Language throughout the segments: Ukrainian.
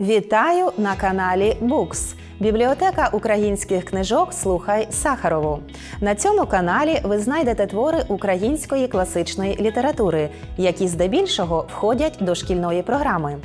Вітаю на каналі Букс. Бібліотека українських книжок Слухай Сахарову. На цьому каналі ви знайдете твори української класичної літератури, які здебільшого входять до шкільної програми.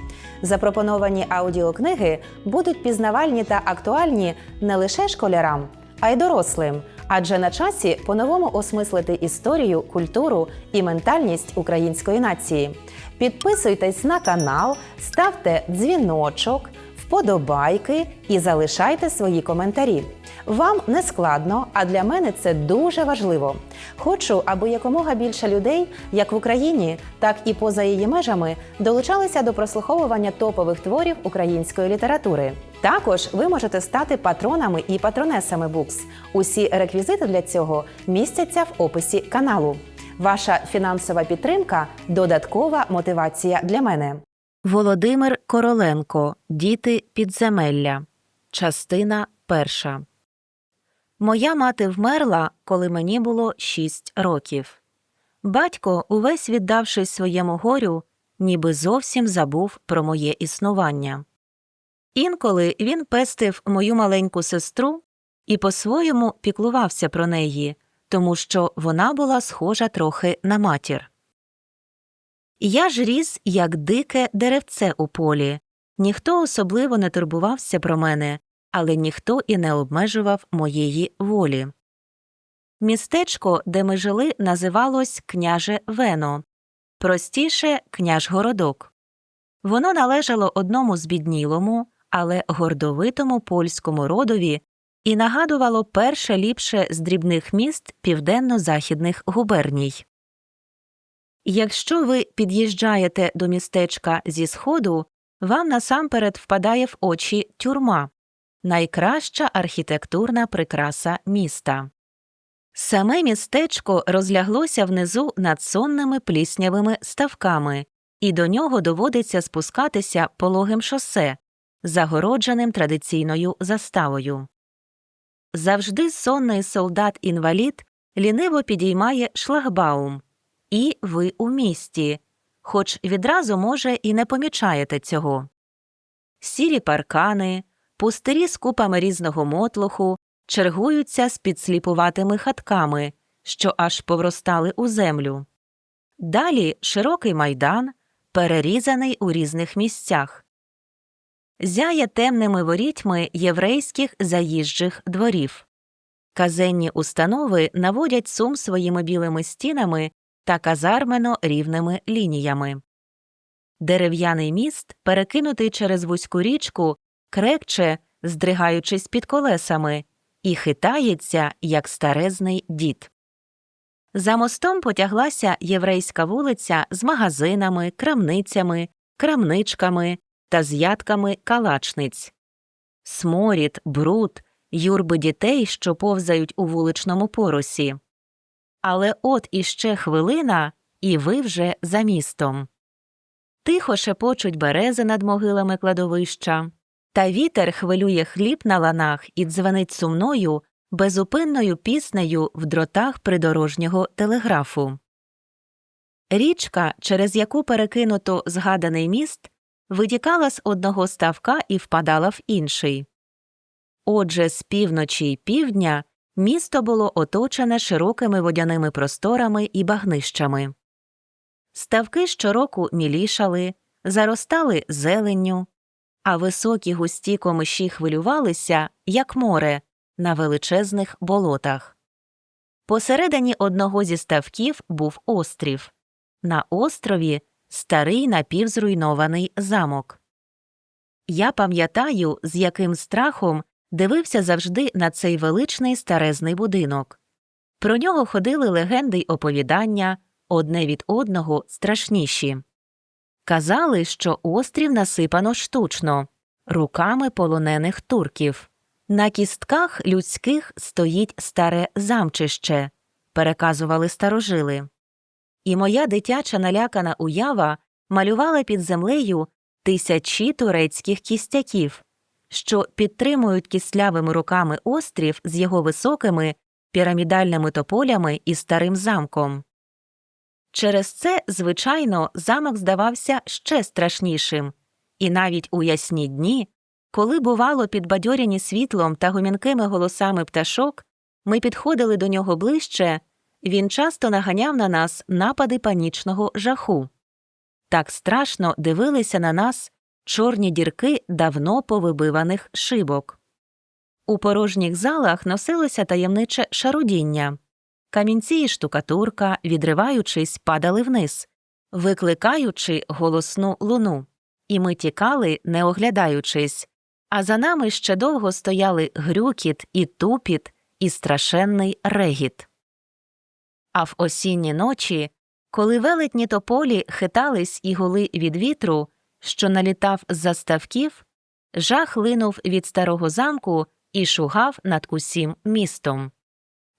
Запропоновані аудіокниги будуть пізнавальні та актуальні не лише школярам, а й дорослим. Адже на часі по-новому осмислити історію, культуру і ментальність української нації. Підписуйтесь на канал, ставте дзвіночок, вподобайки і залишайте свої коментарі. Вам не складно, а для мене це дуже важливо. Хочу, аби якомога більше людей, як в Україні, так і поза її межами, долучалися до прослуховування топових творів української літератури. Також ви можете стати патронами і патронесами Букс. Усі реквізити для цього містяться в описі каналу. Ваша фінансова підтримка додаткова мотивація для мене. Володимир Короленко Діти підземелля. Частина перша. Моя мати вмерла, коли мені було шість років. Батько, увесь віддавшись своєму горю, ніби зовсім забув про моє існування. Інколи він пестив мою маленьку сестру і по-своєму піклувався про неї, тому що вона була схожа трохи на матір. Я ж ріс, як дике деревце у полі. Ніхто особливо не турбувався про мене, але ніхто і не обмежував моєї волі. Містечко, де ми жили, називалось Княже Вено, простіше княжгородок. Воно належало одному збіднілому, але гордовитому польському родові і нагадувало перше ліпше з дрібних міст південно-західних губерній. Якщо ви під'їжджаєте до містечка зі сходу, вам насамперед впадає в очі тюрма найкраща архітектурна прикраса міста. Саме містечко розляглося внизу над сонними пліснявими ставками, і до нього доводиться спускатися пологим шосе, загородженим традиційною заставою. Завжди сонний солдат-інвалід ліниво підіймає шлагбаум, і ви у місті, хоч відразу, може, і не помічаєте цього. Сірі паркани, пустирі з купами різного мотлуху чергуються з підсліпуватими хатками, що аж повростали у землю. Далі широкий майдан, перерізаний у різних місцях. Зяє темними ворітьми єврейських заїжджих дворів. Казенні установи наводять сум своїми білими стінами та казармено рівними лініями. Дерев'яний міст, перекинутий через вузьку річку, крекче, здригаючись під колесами, і хитається, як старезний дід. За мостом потяглася єврейська вулиця з магазинами, крамницями, крамничками та з ядками калачниць. Сморід, бруд, юрби дітей, що повзають у вуличному поросі. Але от іще хвилина, і ви вже за містом. Тихо шепочуть берези над могилами кладовища, та вітер хвилює хліб на ланах і дзвонить сумною, безупинною піснею в дротах придорожнього телеграфу. Річка, через яку перекинуто згаданий міст, витікала з одного ставка і впадала в інший. Отже, з півночі й півдня місто було оточене широкими водяними просторами і багнищами. Ставки щороку мілішали, заростали зеленню, а високі густі комиші хвилювалися, як море, на величезних болотах. Посередині одного зі ставків був острів. На острові старий напівзруйнований замок. Я пам'ятаю, з яким страхом дивився завжди на цей величний старезний будинок. Про нього ходили легенди й оповідання, одне від одного страшніші. Казали, що острів насипано штучно, руками полонених турків. На кістках людських стоїть старе замчище, переказували старожили. І моя дитяча налякана уява малювала під землею тисячі турецьких кістяків, що підтримують кислявими руками острів з його високими пірамідальними тополями і старим замком. Через це, звичайно, замок здавався ще страшнішим, І навіть у ясні дні, коли, бувало, підбадьорені світлом та гомінкими голосами пташок, ми підходили до нього ближче, він часто наганяв на нас напади панічного жаху. Так страшно дивилися на нас чорні дірки давно повибиваних шибок. У порожніх залах носилося таємниче шарудіння. Камінці і штукатурка, відриваючись, падали вниз, викликаючи голосну луну, і ми тікали, не оглядаючись, а за нами ще довго стояли грюкіт і тупіт, і страшенний регіт. А в осінні ночі, коли велетні тополі хитались і гули від вітру, що налітав з-за ставків, жах линув від старого замку і шугав над усім містом.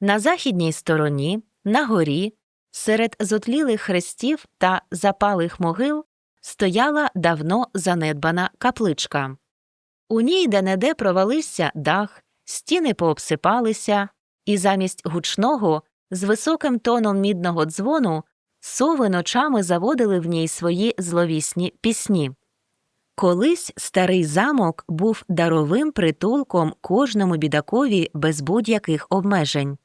На західній стороні, на горі, серед зотлілих хрестів та запалих могил стояла давно занедбана капличка. У ній де-не-де провалився дах, стіни пообсипалися, і замість гучного, з високим тоном мідного дзвону, сови ночами заводили в ній свої зловісні пісні. Колись старий замок був даровим притулком кожному бідакові без будь-яких обмежень.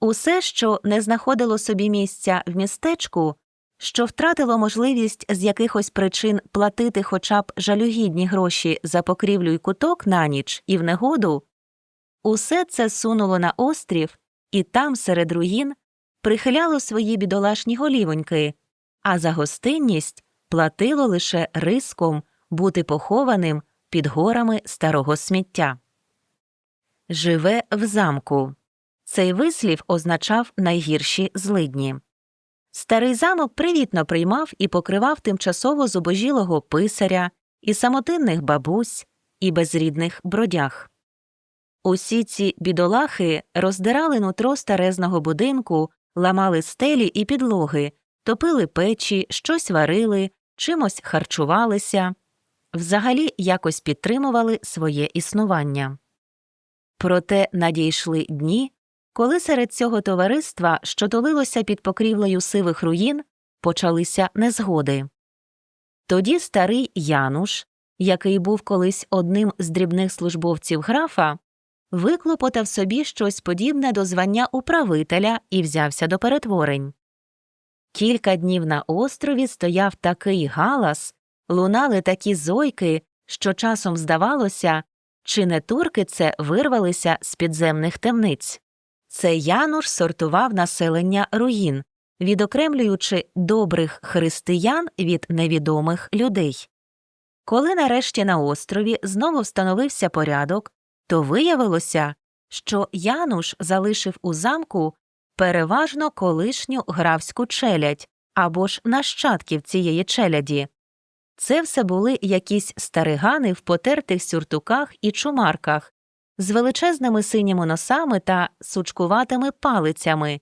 Усе, що не знаходило собі місця в містечку, що втратило можливість з якихось причин платити хоча б жалюгідні гроші за покрівлю й куток на ніч і в негоду, усе це сунуло на острів і там, серед руїн, прихиляло свої бідолашні голівоньки, а за гостинність платило лише риском бути похованим під горами старого сміття. Живе в замку. Цей вислів означав найгірші злидні. Старий замок привітно приймав і покривав тимчасово зубожілого писаря, і самотинних бабусь, і безрідних бродяг. Усі ці бідолахи роздирали нутро старезного будинку, ламали стелі і підлоги, топили печі, щось варили, чимось харчувалися, взагалі якось підтримували своє існування. Проте надійшли дні, коли серед цього товариства, що тулилося під покрівлею сивих руїн, почалися незгоди. Тоді старий Януш, який був колись одним з дрібних службовців графа, виклопотав собі щось подібне до звання управителя і взявся до перетворень. Кілька днів на острові стояв такий галас, лунали такі зойки, що часом здавалося, чи не турки це вирвалися з підземних темниць. Це Януш сортував населення руїн, відокремлюючи добрих християн від невідомих людей. Коли нарешті на острові знову встановився порядок, то виявилося, що Януш залишив у замку переважно колишню графську челядь або ж нащадків цієї челяді. Це все були якісь старигани в потертих сюртуках і чумарках, з величезними синіми носами та сучкуватими палицями,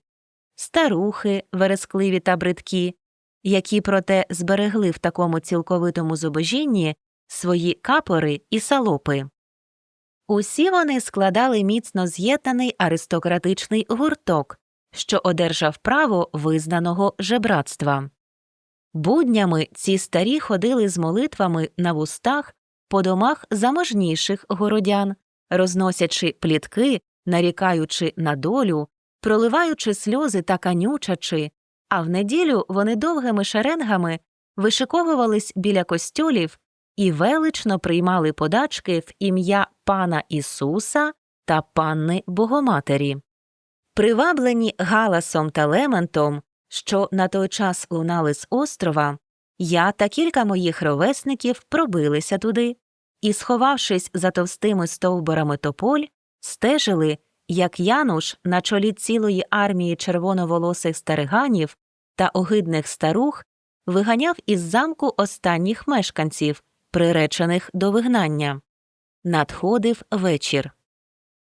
старухи, верескливі та бридкі, які проте зберегли в такому цілковитому зубожінні свої капори і салопи. Усі вони складали міцно з'єднаний аристократичний гурток, що одержав право визнаного жебратства. Буднями ці старі ходили з молитвами на вустах по домах заможніших городян, розносячи плітки, нарікаючи на долю, проливаючи сльози та канючачи, а в неділю вони довгими шеренгами вишиковувались біля костюлів і велично приймали подачки в ім'я пана Ісуса та панни Богоматері. Приваблені галасом та лементом, що на той час лунали з острова, я та кілька моїх ровесників пробилися туди і, сховавшись за товстими стовбурами тополь, стежили, як Януш на чолі цілої армії червоноволосих стариганів та огидних старух виганяв із замку останніх мешканців, приречених до вигнання. Надходив вечір.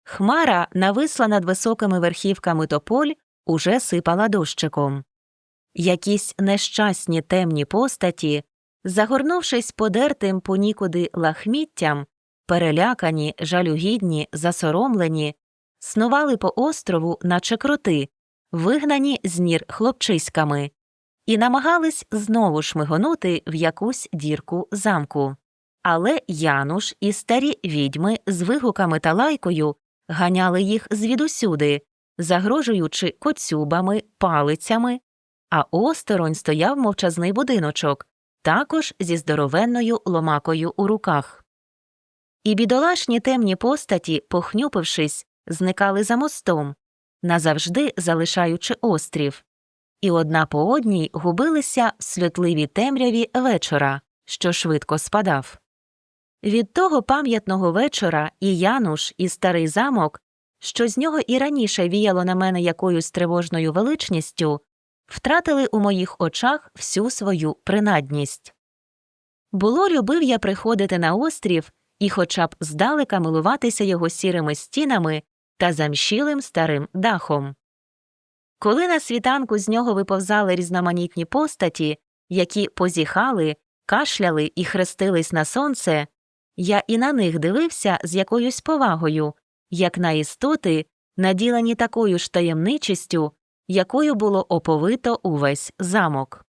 Хмара нависла над високими верхівками тополь, уже сипала дощиком. Якісь нещасні темні постаті, загорнувшись подертим понікуди лахміттям, перелякані, жалюгідні, засоромлені, снували по острову, наче кроти, вигнані з нір хлопчиськами, і намагались знову шмигонути в якусь дірку замку. Але Януш і старі відьми з вигуками та лайкою ганяли їх звідусюди, загрожуючи коцюбами, палицями, а осторонь стояв мовчазний будиночок, також зі здоровенною ломакою у руках. І бідолашні темні постаті, похнюпившись, зникали за мостом, назавжди залишаючи острів, і одна по одній губилися в сльотливій темряві вечора, що швидко спадав. Від того пам'ятного вечора і Януш, і старий замок, що з нього і раніше віяло на мене якоюсь тривожною величністю, втратили у моїх очах всю свою принадність. Було любив я приходити на острів і хоча б здалека милуватися його сірими стінами та замщілим старим дахом. Коли на світанку з нього виповзали різноманітні постаті, які позіхали, кашляли і хрестились на сонце, я і на них дивився з якоюсь повагою, як на істоти, наділені такою ж таємничістю, якою було оповито увесь замок.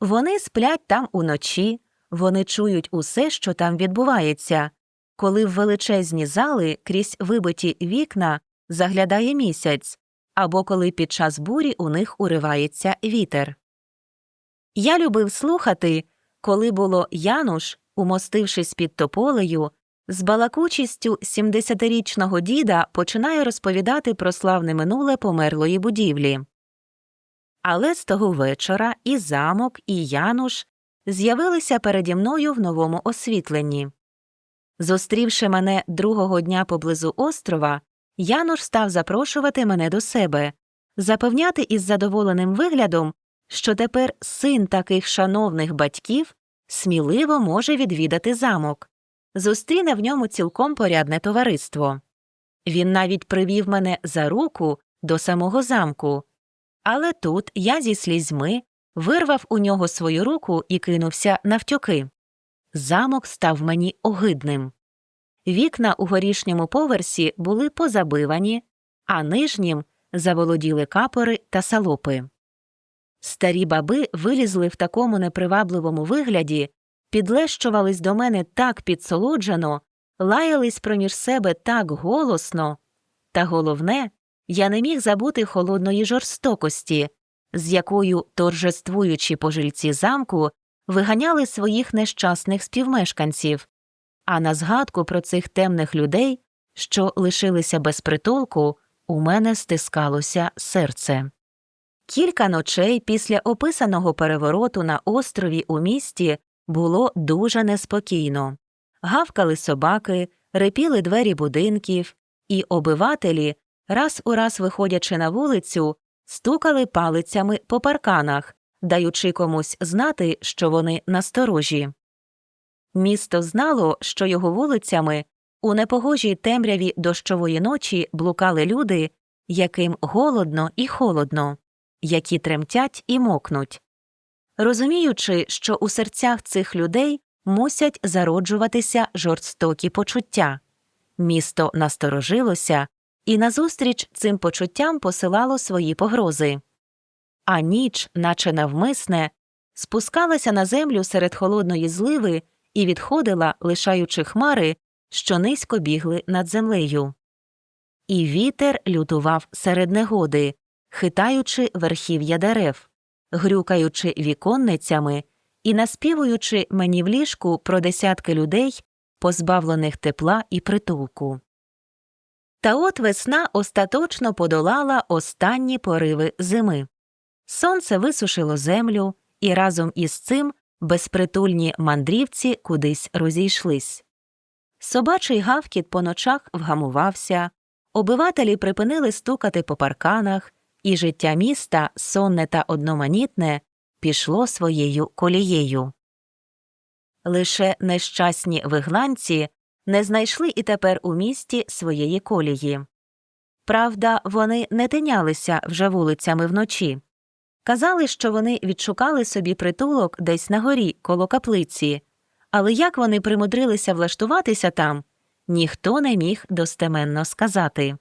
Вони сплять там уночі, вони чують усе, що там відбувається, коли в величезні зали крізь вибиті вікна заглядає місяць, або коли під час бурі у них уривається вітер. Я любив слухати, коли було Януш, умостившись під тополею, з балакучістю 70-річного діда починає розповідати про славне минуле померлої будівлі. Але з того вечора і замок, і Януш з'явилися переді мною в новому освітленні. Зустрівши мене другого дня поблизу острова, Януш став запрошувати мене до себе, запевняти із задоволеним виглядом, що тепер син таких шановних батьків сміливо може відвідати замок, зустріне в ньому цілком порядне товариство. Він навіть привів мене за руку до самого замку. Але тут я зі слізьми вирвав у нього свою руку і кинувся навтьоки. Замок став мені огидним. Вікна у горішньому поверсі були позабивані, а нижнім заволоділи капори та салопи. Старі баби вилізли в такому непривабливому вигляді, підлещувались до мене так підсолоджено, лаялись проміж себе так голосно. Та головне, я не міг забути холодної жорстокості, з якою торжествуючі пожильці замку виганяли своїх нещасних співмешканців, а на згадку про цих темних людей, що лишилися без притулку, у мене стискалося серце. Кілька ночей після описаного перевороту на острові у місті було дуже неспокійно. Гавкали собаки, рипіли двері будинків, і обивателі, раз у раз виходячи на вулицю, стукали палицями по парканах, даючи комусь знати, що вони насторожі. Місто знало, що його вулицями у непогожій темряві дощової ночі блукали люди, яким голодно і холодно, які тремтять і мокнуть. Розуміючи, що у серцях цих людей мусять зароджуватися жорстокі почуття, місто насторожилося і назустріч цим почуттям посилало свої погрози. А ніч, наче навмисне, спускалася на землю серед холодної зливи і відходила, лишаючи хмари, що низько бігли над землею. І вітер лютував серед негоди, хитаючи верхів'я дерев, грюкаючи віконницями і наспівуючи мені в ліжку про десятки людей, позбавлених тепла і притулку. Та от весна остаточно подолала останні пориви зими. Сонце висушило землю, і разом із цим безпритульні мандрівці кудись розійшлись. Собачий гавкіт по ночах вгамувався, обивателі припинили стукати по парканах, і життя міста, сонне та одноманітне, пішло своєю колією. Лише нещасні вигланці не знайшли і тепер у місті своєї колії. Правда, вони не тинялися вже вулицями вночі. Казали, що вони відшукали собі притулок десь на горі коло каплиці, але як вони примудрилися влаштуватися там, ніхто не міг достеменно сказати.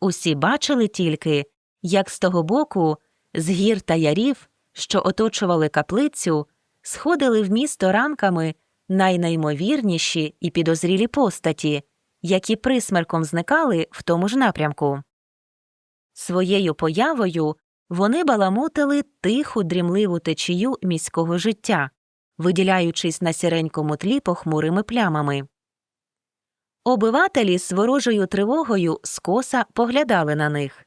Усі бачили тільки, як з того боку, з гір та ярів, що оточували каплицю, сходили в місто ранками найнеймовірніші і підозрілі постаті, які присмерком зникали в тому ж напрямку. Своєю появою вони баламутили тиху дрімливу течію міського життя, виділяючись на сіренькому тлі похмурими плямами. Обивателі з ворожою тривогою скоса поглядали на них.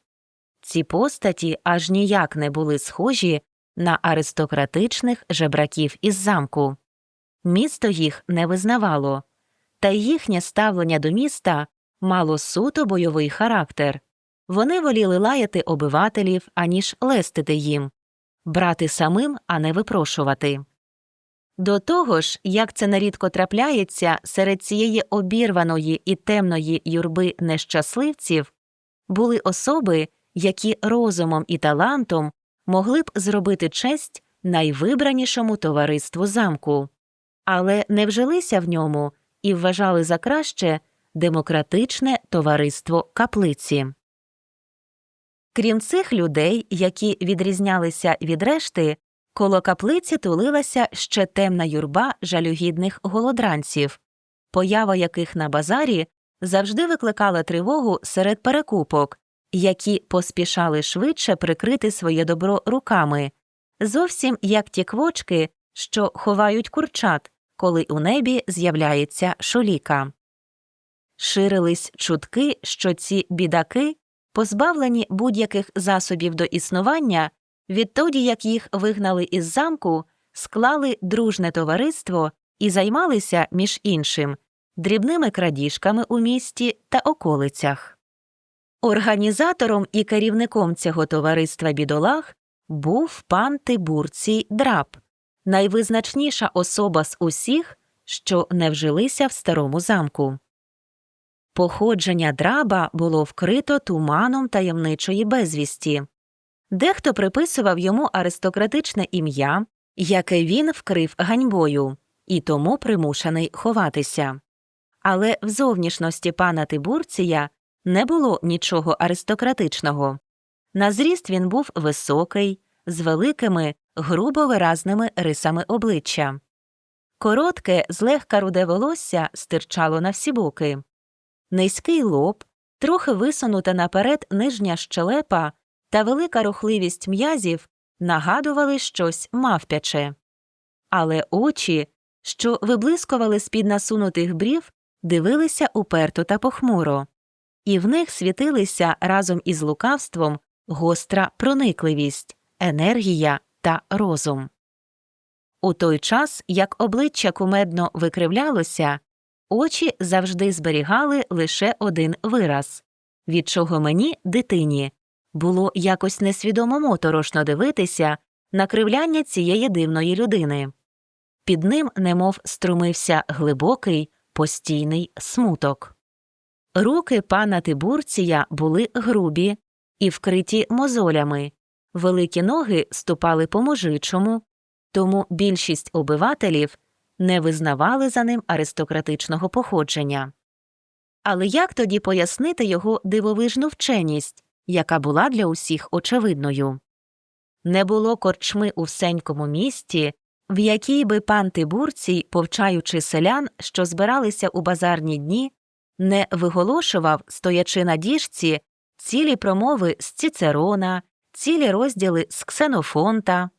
Ці постаті аж ніяк не були схожі на аристократичних жебраків із замку. Місто їх не визнавало, та їхнє ставлення до міста мало суто бойовий характер. Вони воліли лаяти обивателів, аніж лестити їм, брати самим, а не випрошувати. До того ж, як це нерідко трапляється серед цієї обірваної і темної юрби нещасливців, були особи, які розумом і талантом могли б зробити честь найвибранішому товариству замку, але не вжилися в ньому і вважали за краще демократичне товариство каплиці. Крім цих людей, які відрізнялися від решти, коло каплиці тулилася ще темна юрба жалюгідних голодранців, поява яких на базарі завжди викликала тривогу серед перекупок, які поспішали швидше прикрити своє добро руками, зовсім як ті квочки, що ховають курчат, коли у небі з'являється шоліка. Ширились чутки, що ці бідаки, позбавлені будь-яких засобів до існування, відтоді як їх вигнали із замку, склали дружне товариство і займалися, між іншим, дрібними крадіжками у місті та околицях. Організатором і керівником цього товариства бідолах був пан Тибурцій Драб, найвизначніша особа з усіх, що не вжилися в старому замку. Походження драба було вкрито туманом таємничої безвісті. Дехто приписував йому аристократичне ім'я, яке він вкрив ганьбою, і тому примушений ховатися. Але в зовнішності пана Тибурція не було нічого аристократичного. На зріст він був високий, з великими, грубо виразними рисами обличчя. Коротке, злегка руде волосся стирчало на всі боки. Низький лоб, трохи висунута наперед нижня щелепа та велика рухливість м'язів нагадували щось мавпяче. Але очі, що виблискували з-під насунутих брів, дивилися уперто та похмуро, і в них світилися разом із лукавством гостра проникливість, енергія та розум. У той час, як обличчя кумедно викривлялося, очі завжди зберігали лише один вираз, від чого мені, дитині, було якось несвідомо моторошно дивитися на кривляння цієї дивної людини. Під ним немов струмився глибокий, постійний смуток. Руки пана Тибурція були грубі і вкриті мозолями, великі ноги ступали по мужичому, тому більшість обивателів не визнавали за ним аристократичного походження. Але як тоді пояснити його дивовижну вченість, яка була для усіх очевидною? Не було корчми у всенькому місті, в якій би пан Тибурцій, повчаючи селян, що збиралися у базарні дні, не виголошував, стоячи на діжці, цілі промови з Цицерона, цілі розділи з Ксенофонта.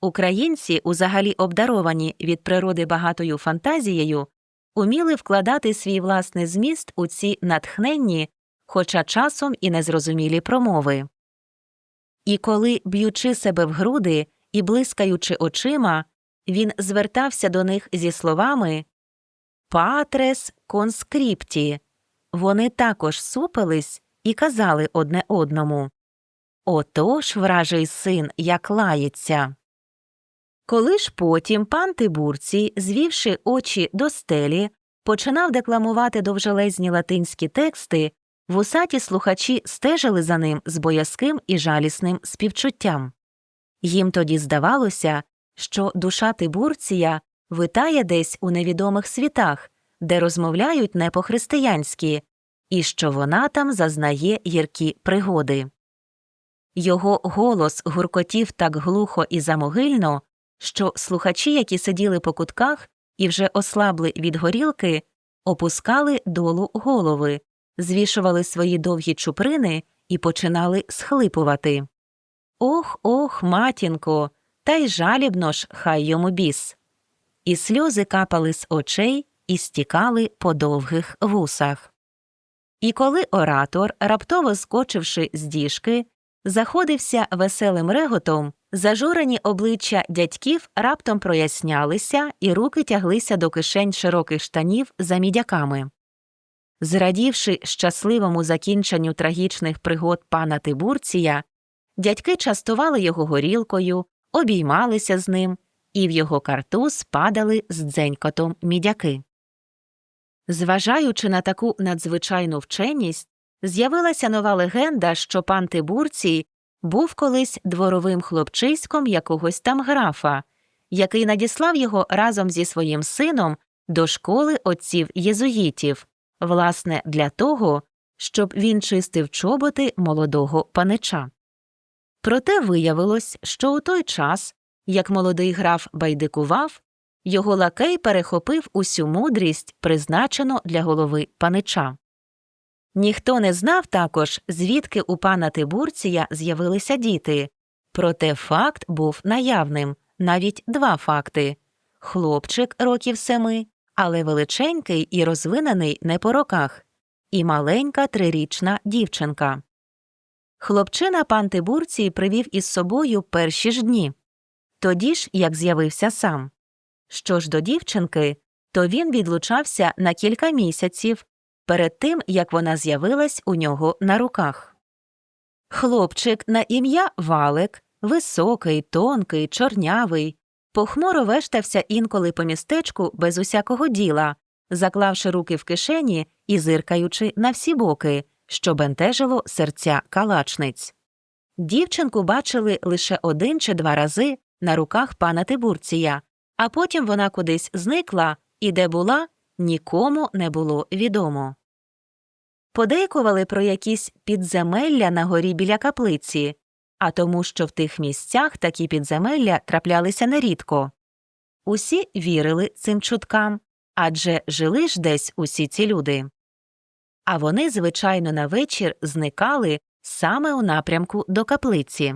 Українці, узагалі обдаровані від природи багатою фантазією, уміли вкладати свій власний зміст у ці натхненні, хоча часом і незрозумілі промови. І коли, б'ючи себе в груди і блискаючи очима, він звертався до них зі словами Патрес конскрипті. Вони також супились і казали одне одному Отож, вражий син, як лається. Коли ж потім пан Тибурцій, звівши очі до стелі, починав декламувати довжелезні латинські тексти, вусаті слухачі стежили за ним з боязким і жалісним співчуттям. Їм тоді здавалося, що душа Тибурція витає десь у невідомих світах, де розмовляють не по-християнськи, і що вона там зазнає гіркі пригоди. Його голос гуркотів так глухо і замогильно, що слухачі, які сиділи по кутках, і вже ослабли від горілки, опускали долу голови, звішували свої довгі чуприни і починали схлипувати. Ох, ох, матінко, та й жалібно ж, хай йому біс. І сльози капали з очей і стікали по довгих вусах. І коли оратор, раптово скочивши з діжки, заходився веселим реготом, зажурені обличчя дядьків раптом прояснялися, і руки тяглися до кишень широких штанів за мідяками. Зрадівши щасливому закінченню трагічних пригод пана Тибурція, дядьки частували його горілкою, обіймалися з ним, і в його картуз падали з дзенькотом мідяки. Зважаючи на таку надзвичайну вченість, з'явилася нова легенда, що пан Тибурцій був колись дворовим хлопчиськом якогось там графа, який надіслав його разом зі своїм сином до школи отців єзуїтів, власне, для того, щоб він чистив чоботи молодого панича. Проте виявилось, що у той час, як молодий граф байдикував, його лакей перехопив усю мудрість, призначену для голови панича. Ніхто не знав також, звідки у пана Тибурція з'явилися діти, проте факт був наявним навіть два факти хлопчик років семи, але величенький і розвинений не по роках, і маленька трирічна дівчинка. Хлопчина пан Тибурцій привів із собою перші ж дні, тоді ж як з'явився сам. Що ж до дівчинки, то він відлучався на кілька місяців перед тим, як вона з'явилась у нього на руках. Хлопчик на ім'я Валик, високий, тонкий, чорнявий, похмуро вештався інколи по містечку без усякого діла, заклавши руки в кишені і зиркаючи на всі боки, що бентежило серця калачниць. Дівчинку бачили лише один чи два рази на руках пана Тибурція, а потім вона кудись зникла, і де була, нікому не було відомо. Подейкували про якісь підземелля на горі біля каплиці, а тому, що в тих місцях такі підземелля траплялися нерідко. Усі вірили цим чуткам, адже жили ж десь усі ці люди. А вони, звичайно, на вечір зникали саме у напрямку до каплиці.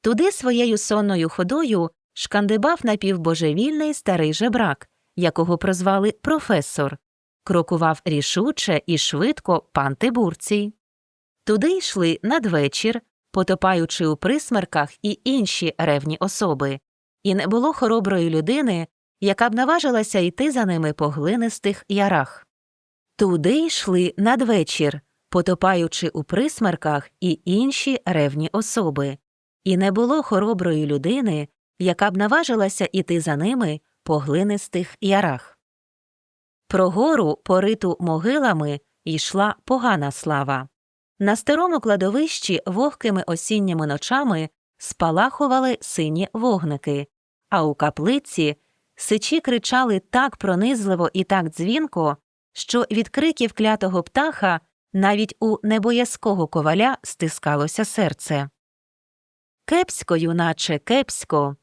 Туди своєю сонною ходою шкандибав напівбожевільний старий жебрак, якого прозвали професор, крокував рішуче і швидко пан Тибурцій. Туди йшли надвечір, потопаючи у присмерках і інші ревні особи, і не було хороброї людини, яка б наважилася йти за ними по глинистих ярах. Туди йшли надвечір, потопаючи у присмерках і інші ревні особи, і не було хороброї людини, яка б наважилася іти за ними по глинистих ярах. Про гору, пориту могилами, йшла погана слава. На старому кладовищі вогкими осінніми ночами спалахували сині вогники, а у каплиці сичі кричали так пронизливо і так дзвінко, що від криків клятого птаха навіть у небоязкого коваля стискалося серце. Кепсько, юначе, кепсько.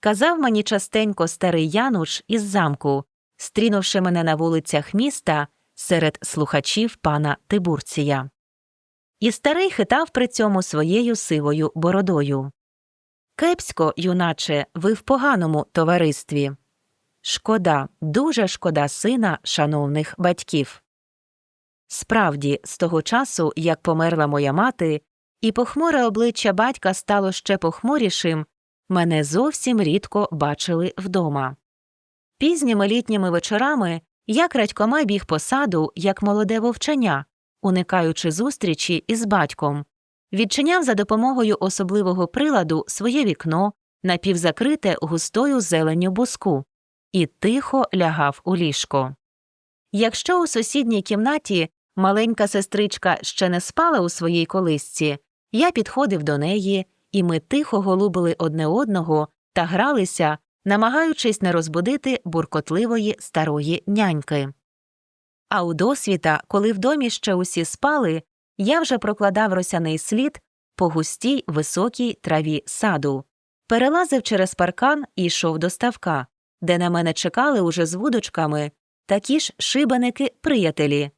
Казав мені частенько старий Януш із замку, стрінувши мене на вулицях міста серед слухачів пана Тибурція. І старий хитав при цьому своєю сивою бородою. Кепсько, юначе, ви в поганому товаристві. Шкода, дуже шкода сина шановних батьків. Справді, з того часу, як померла моя мати, і похмуре обличчя батька стало ще похмурішим, мене зовсім рідко бачили вдома. Пізніми літніми вечорами я крадькома біг по саду, як молоде вовчання, уникаючи зустрічі із батьком, відчиняв за допомогою особливого приладу своє вікно, напівзакрите густою зеленню буску, і тихо лягав у ліжко. Якщо у сусідній кімнаті маленька сестричка ще не спала у своїй колисці, я підходив до неї, і ми тихо голубили одне одного та гралися, намагаючись не розбудити буркотливої старої няньки. А у досвіта, коли в домі ще усі спали, я вже прокладав росяний слід по густій високій траві саду, перелазив через паркан і йшов до ставка, де на мене чекали уже з вудочками такі ж шибаники-приятелі.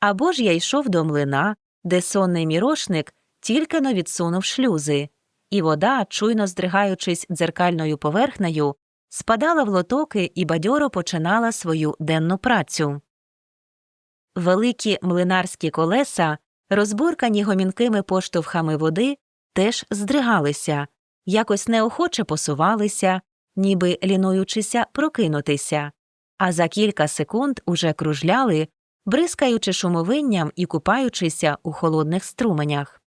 Або ж я йшов до млина, де сонний мірошник тільки но відсунув шлюзи, і вода, чуйно здригаючись дзеркальною поверхнею, спадала в лотоки і бадьоро починала свою денну працю. Великі млинарські колеса, розбуркані гомінкими поштовхами води, теж здригалися, якось неохоче посувалися, ніби лінуючися прокинутися, а за кілька секунд уже кружляли, бризкаючи шумовинням і купаючися у холодних струменях.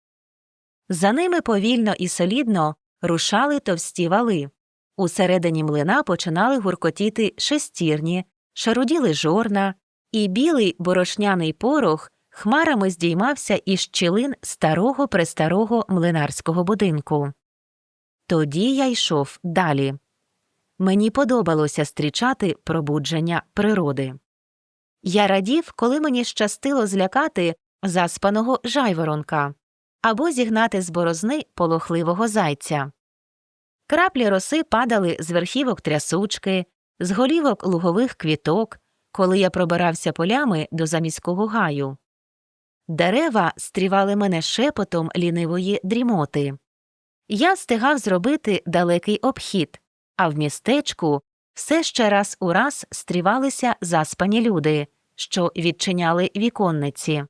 За ними повільно і солідно рушали товсті вали. Усередині млина починали гуркотіти шестірні, шаруділи жорна, і білий борошняний порох хмарами здіймався із щілин старого престарого млинарського будинку. Тоді я йшов далі. Мені подобалося зустрічати пробудження природи. Я радів, коли мені щастило злякати заспаного жайворонка або зігнати з борозни полохливого зайця. Краплі роси падали з верхівок трясучки, з голівок лугових квіток, коли я пробирався полями до заміського гаю. Дерева стрівали мене шепотом лінивої дрімоти. Я встигав зробити далекий обхід, а в містечку все ще раз у раз стрівалися заспані люди, що відчиняли віконниці.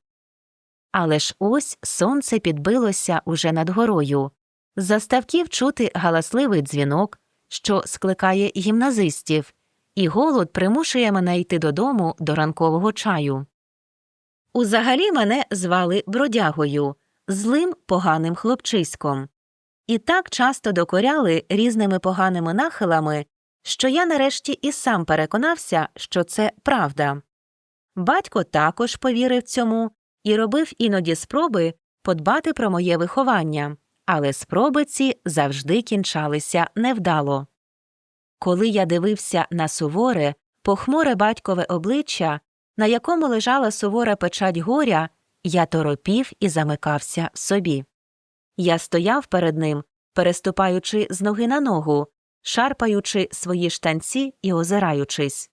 Але ж ось сонце підбилося уже над горою. З ставків чути галасливий дзвінок, що скликає гімназистів, і голод примушує мене йти додому до ранкового чаю. Узагалі мене звали бродягою, злим поганим хлопчиськом. І так часто докоряли різними поганими нахилами, що я нарешті і сам переконався, що це правда. Батько також повірив цьому і робив іноді спроби подбати про моє виховання, але спроби ці завжди кінчалися невдало. Коли я дивився на суворе, похмуре батькове обличчя, на якому лежала сувора печать горя, я торопів і замикався в собі. Я стояв перед ним, переступаючи з ноги на ногу, шарпаючи свої штанці і озираючись.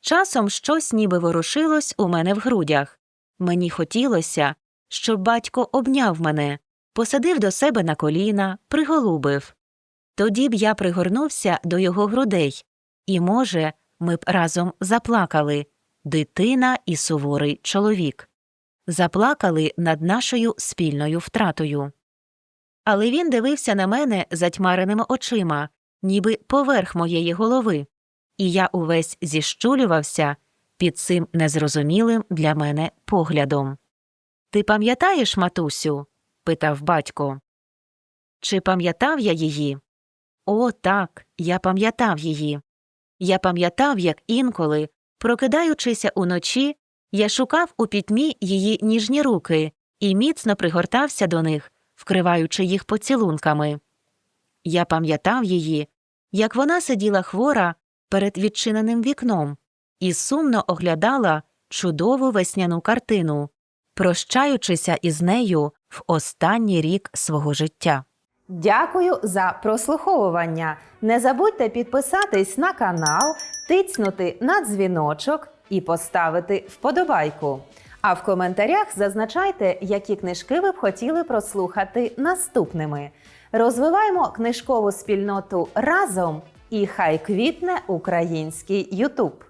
Часом щось ніби ворушилось у мене в грудях. Мені хотілося, щоб батько обняв мене, посадив до себе на коліна, приголубив. Тоді б я пригорнувся до його грудей, і, може, ми б разом заплакали дитина і суворий чоловік. Заплакали над нашою спільною втратою. Але він дивився на мене затьмареними очима, ніби поверх моєї голови, і я увесь зіщулювався під цим незрозумілим для мене поглядом. Ти пам'ятаєш, матусю? питав батько. Чи пам'ятав я її? О, так, я пам'ятав її. Я пам'ятав, як інколи, прокидаючися уночі, я шукав у пітьмі її ніжні руки і міцно пригортався до них, вкриваючи їх поцілунками. Я пам'ятав її, як вона сиділа хвора перед відчиненим вікном і сумно оглядала чудову весняну картину, прощаючися із нею в останній рік свого життя. Дякую за прослуховування. Не забудьте підписатись на канал, тицнути на дзвіночок і поставити вподобайку. А в коментарях зазначайте, які книжки ви б хотіли прослухати наступними. Розвиваємо книжкову спільноту разом і хай квітне український Ютуб.